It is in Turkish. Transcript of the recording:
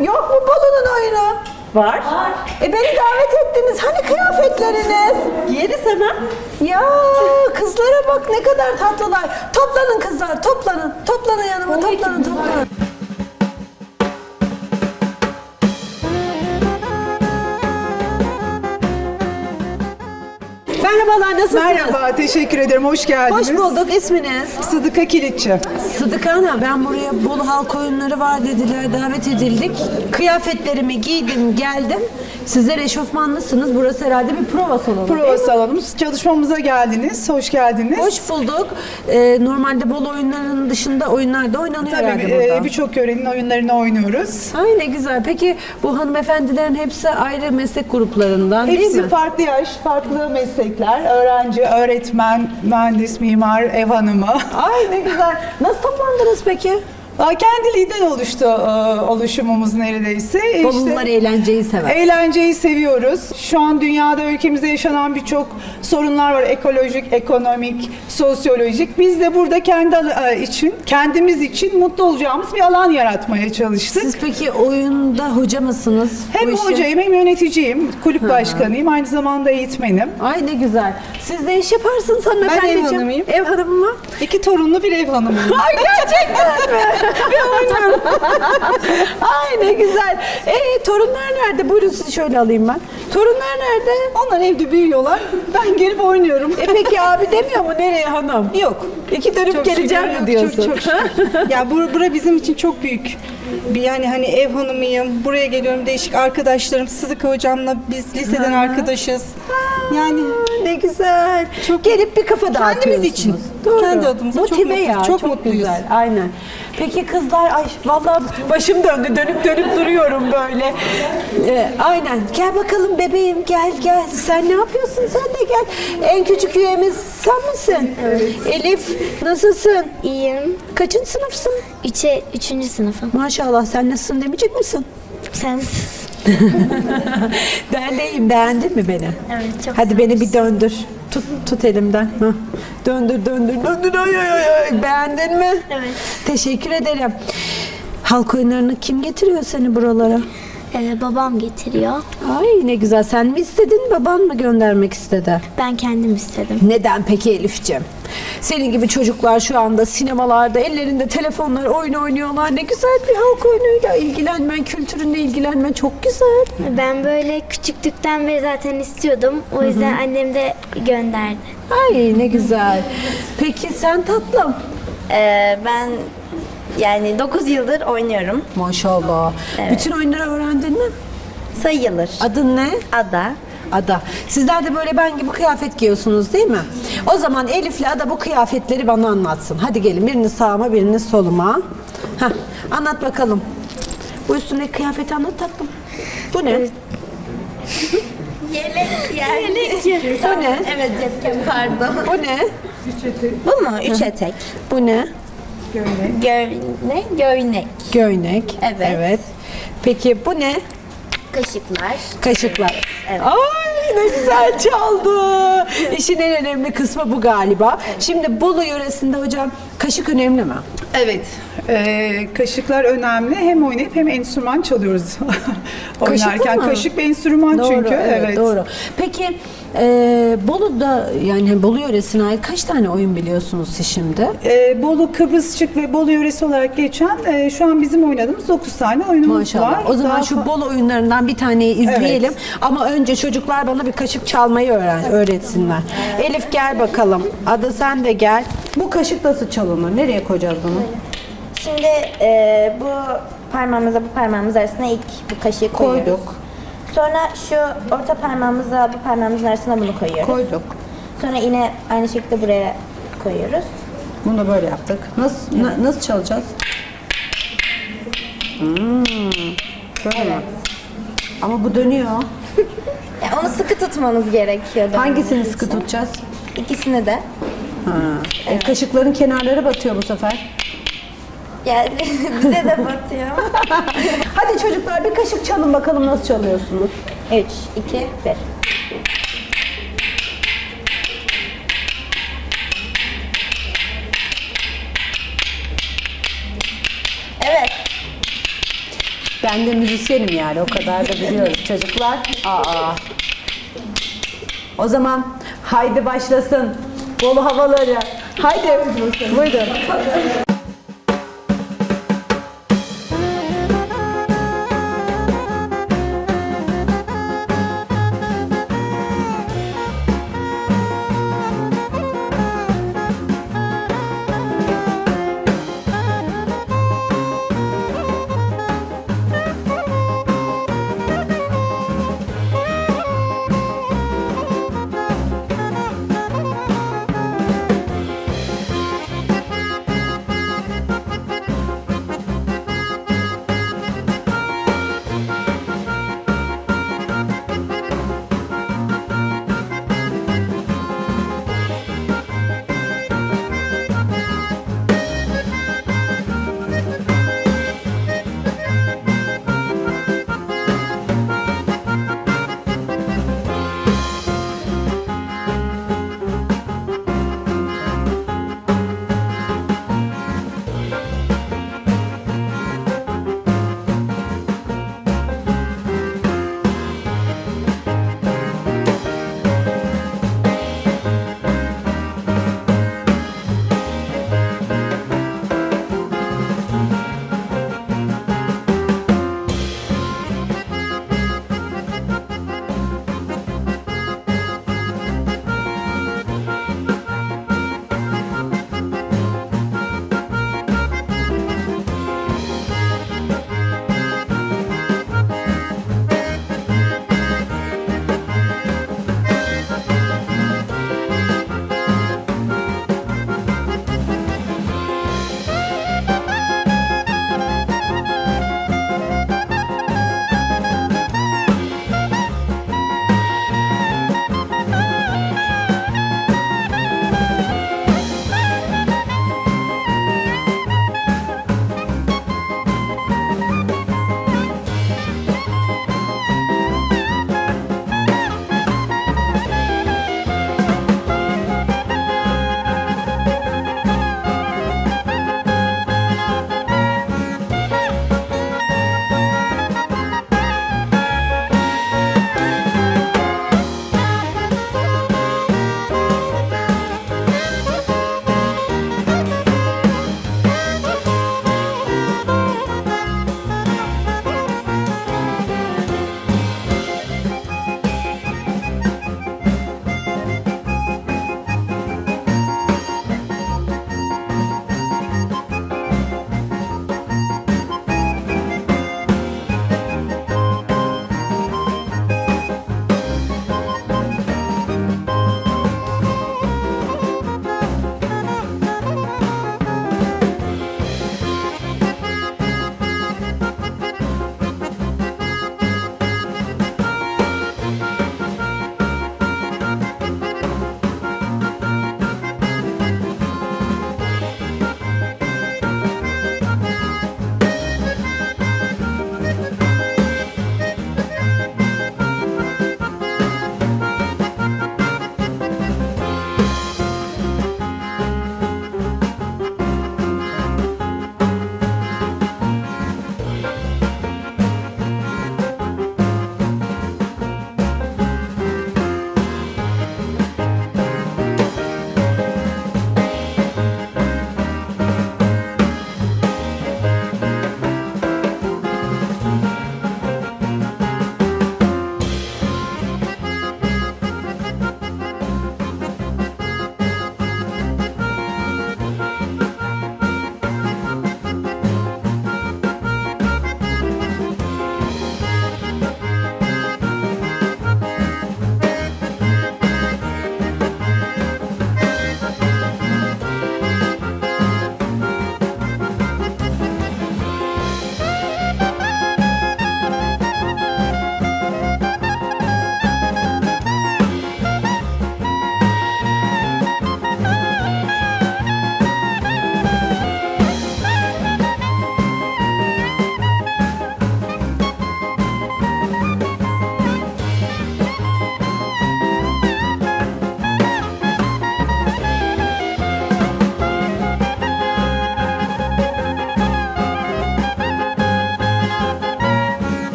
Yok mu bolunun oyunu? Var. E beni davet ettiniz. Hani kıyafetleriniz? Giyeriz hemen. Ya kızlara bak ne kadar tatlılar. Toplanın kızlar, toplanın. Toplanın yanıma, toplanın, toplanın. Merhabalar, nasılsınız? Merhaba, teşekkür ederim. Hoş geldiniz. Hoş bulduk. İsminiz? Sıdıka Kilitçi. Sıdıka Ana, ben buraya Bolu Halk Oyunları var dediler, davet edildik. Kıyafetlerimi giydim, geldim. Sizler eşofmanlısınız. Burası herhalde bir prova salonu. Prova salonumuz. Çalışmamıza geldiniz. Hoş geldiniz. Hoş bulduk. Ee, normalde Bolu oyunlarının dışında oyunlar da oynanıyor Tabii herhalde e, burada. birçok yörenin oyunlarını oynuyoruz. Ay ne güzel. Peki bu hanımefendilerin hepsi ayrı meslek gruplarından değil Hepsi mi? farklı yaş, farklı meslekler. Öğrenci, öğretmen, mühendis, mimar, ev hanımı. Ay ne güzel. Nasıl toplandınız peki? Aa, Kendiliğinden oluştu e, oluşumumuz neredeyse. İşte Bolular eğlenceyi sever. Eğlenceyi seviyoruz. Şu an dünyada ülkemizde yaşanan birçok sorunlar var. Ekolojik, ekonomik, sosyolojik. Biz de burada kendi e, için, kendimiz için mutlu olacağımız bir alan yaratmaya çalıştık. Siz peki oyunda hoca mısınız? hem hocayım hem yöneticiyim, kulüp başkanıyım, aynı zamanda eğitmenim. Ay ne güzel. Siz de iş yaparsınız hanımefendiciğim. ev hanımıyım. Ev hanımı mı? İki torunlu bir ev hanımıyım. Ay gerçekten mi? Bir oynuyorum. Ay ne güzel. Ee torunlar nerede? Buyurun sizi şöyle alayım ben. Torunlar nerede? Onlar evde büyüyorlar, ben gelip oynuyorum. E peki abi demiyor mu nereye hanım? Yok. İki dönüp Çok geleceğim mi diyorsun? Çok, çok şükür. ya bur, bura bizim için çok büyük. Bir yani hani ev hanımıyım. Buraya geliyorum değişik arkadaşlarım. Sıdıka hocamla biz liseden arkadaşız. Yani ne güzel. Çok gelip bir kafa dağıtıyorsunuz. Kendimiz için. Kendi adımıza çok Motive mutluyuz, ya. çok Çok, mutluyuz. güzel. Aynen. Peki kızlar ay vallahi başım döndü. Dönüp dönüp duruyorum böyle. Ee, aynen. Gel bakalım bebeğim gel gel. Sen ne yapıyorsun? Sen de gel. En küçük üyemiz sen misin? Elif nasılsın? İyiyim. Kaçıncı sınıfsın? Üçe, üçüncü sınıfım. Maşallah sen nasılsın demeyecek misin? Sen ben de iyiyim. Beğendin mi beni? Evet, çok Hadi beni bir döndür. Tut, tut elimden. Hah. Döndür, döndür, döndür. Ay, ay, ay. Beğendin mi? Evet. Teşekkür ederim. Halk oyunlarını kim getiriyor seni buralara? Ee, babam getiriyor. Ay ne güzel. Sen mi istedin, baban mı göndermek istedi? Ben kendim istedim. Neden peki Elif'ciğim? Senin gibi çocuklar şu anda sinemalarda ellerinde telefonlar oyun oynuyorlar. Ne güzel bir halk oyunuyla ilgilenmen, kültürünle ilgilenmen çok güzel. Ben böyle küçüklükten beri zaten istiyordum. O yüzden annem de gönderdi. Ay ne güzel. Peki sen tatlım. Ee, ben yani 9 yıldır oynuyorum. Maşallah. Bütün oyunları öğrendin mi? Sayılır. Adın ne? Ada. Ada. Sizler de böyle ben gibi kıyafet giyiyorsunuz değil mi? O zaman Elif'le Ada bu kıyafetleri bana anlatsın. Hadi gelin biriniz sağıma biriniz soluma. Heh, anlat bakalım. Bu üstündeki kıyafeti anlat tatlım. Bu ne? Yelek yani. Bu ne? evet cepken pardon. Bu ne? Bu mu? Üç etek. Bu ne? Göğne, göğnek. Göynek. Evet. Peki bu ne? Kaşıklar. Kaşıklar. Evet. Ay ne güzel çaldı. İşin en önemli kısmı bu galiba. Şimdi Bolu yöresinde hocam kaşık önemli mi? Evet, e, kaşıklar önemli. Hem oynayıp hem enstrüman çalıyoruz oynarken. mı? Kaşık bir enstrüman Doğru, çünkü. evet, doğru. Peki e, Bolu'da yani Bolu yöresine ait kaç tane oyun biliyorsunuz siz şimdi? Ee, Bolu, Kıbrısçık ve Bolu yöresi olarak geçen e, şu an bizim oynadığımız 9 tane oyunumuz Maşallah. var. O zaman Daha şu Bolu oyunlarından bir taneyi izleyelim. Ama önce çocuklar bana bir kaşık çalmayı öğren, öğretsinler. Elif gel bakalım. Ada sen de gel. Bu kaşık nasıl çalınır? Nereye koyacağız bunu? Şimdi e, bu parmağımızla bu parmağımız arasına ilk bu kaşığı koyuyoruz. Koyduk. Sonra şu orta parmağımızla bu parmağımızın arasına bunu koyuyoruz. Koyduk. Sonra yine aynı şekilde buraya koyuyoruz. Bunu böyle yaptık. Nasıl na- nasıl çalacağız? Hmm, böyle mi? Ama bu dönüyor. Yani onu sıkı tutmanız gerekiyor. Hangisini dönmesi sıkı için. tutacağız? İkisini de. Ha. E, kaşıkların kenarları batıyor bu sefer. Yani bize de batıyor. Hadi çocuklar bir kaşık çalın bakalım nasıl çalıyorsunuz. 3, 2, 1. Evet. Ben de müzisyenim yani o kadar da biliyoruz çocuklar. Aa. O zaman haydi başlasın. Bolu havaları. Haydi. Buyurun.